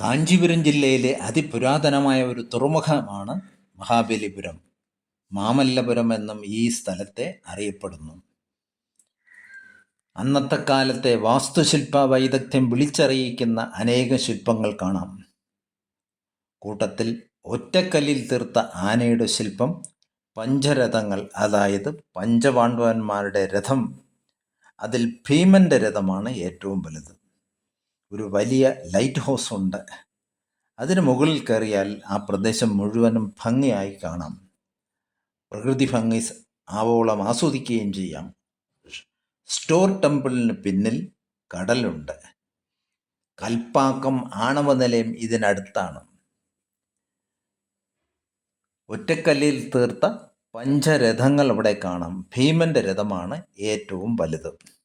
കാഞ്ചീപുരം ജില്ലയിലെ അതിപുരാതനമായ ഒരു തുറമുഖമാണ് മഹാബലിപുരം. മാമല്ലപുരം എന്നും ഈ സ്ഥലത്തെ അറിയപ്പെടുന്നു. അന്നത്തെ കാലത്തെ വാസ്തുശില്പ വൈദഗ്ധ്യം വിളിച്ചറിയിക്കുന്ന അനേക ശില്പങ്ങൾ കാണാം. കൂട്ടത്തിൽ ഒറ്റക്കല്ലിൽ തീർത്ത ആനയുടെ ശില്പം പഞ്ചരഥങ്ങൾ അതായത് പഞ്ചപാണ്ഡവന്മാരുടെ രഥം അതിൽ ഭീമന്റെ രഥമാണ് ഏറ്റവും വലുത്. ഒരു വലിയ ലൈറ്റ് ഹൗസ് ഉണ്ട്. അതിന് മുകളിൽ കയറിയാൽ ആ പ്രദേശം മുഴുവനും ഭംഗിയായി കാണാം. പ്രകൃതി ഭംഗി ആവോളം ആസ്വദിക്കുകയും ചെയ്യാം. സ്റ്റോർ ടെമ്പിളിന് പിന്നിൽ കടലുണ്ട്. കൽപ്പാക്കം ആണവ നിലയം ഇതിനടുത്താണ്. ഒറ്റക്കല്ലിൽ തീർത്ത പഞ്ചരഥങ്ങൾ അവിടെ കാണാം. ഭീമന്റെ രഥമാണ് ഏറ്റവും വലുത്.